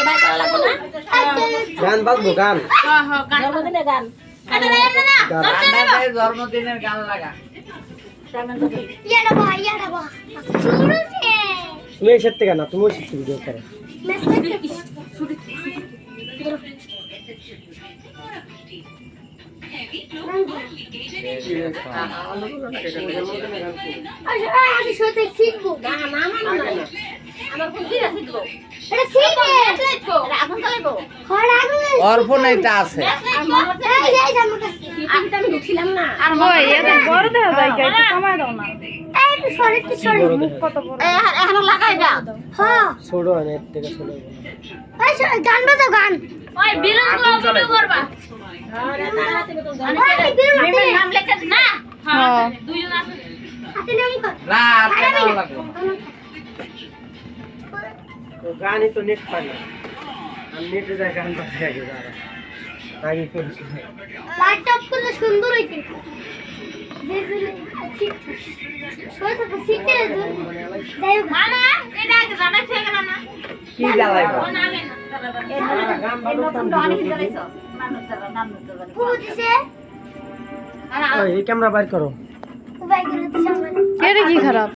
এবার করা লাগবে না? গান বাজবো গান? হ্যাঁ হ্যাঁ গান। জন্মদিনের গান। লাগা। তুমি না তুমিও ভিডিও করে। আমি শুতে শিখব। না না না না। ওর ফোনে এটা আছে আর আর ছোট হয় না এর থেকে ছোট গান বাজাও গান ওই বিলুনগুলো ভিডিও করবা ওই বিরু নাম লেখা না হ্যাঁ দুইজন আছে হাতে নাম কর না আর কেন লাগবে তো গানই তো নেট পাই না। আর নেটে যায় গান বাজে আগে দাঁড়া আগে করছি করলে সুন্দর হইতে যাই ক্যামেরা বাইর করো। কি খারাপ?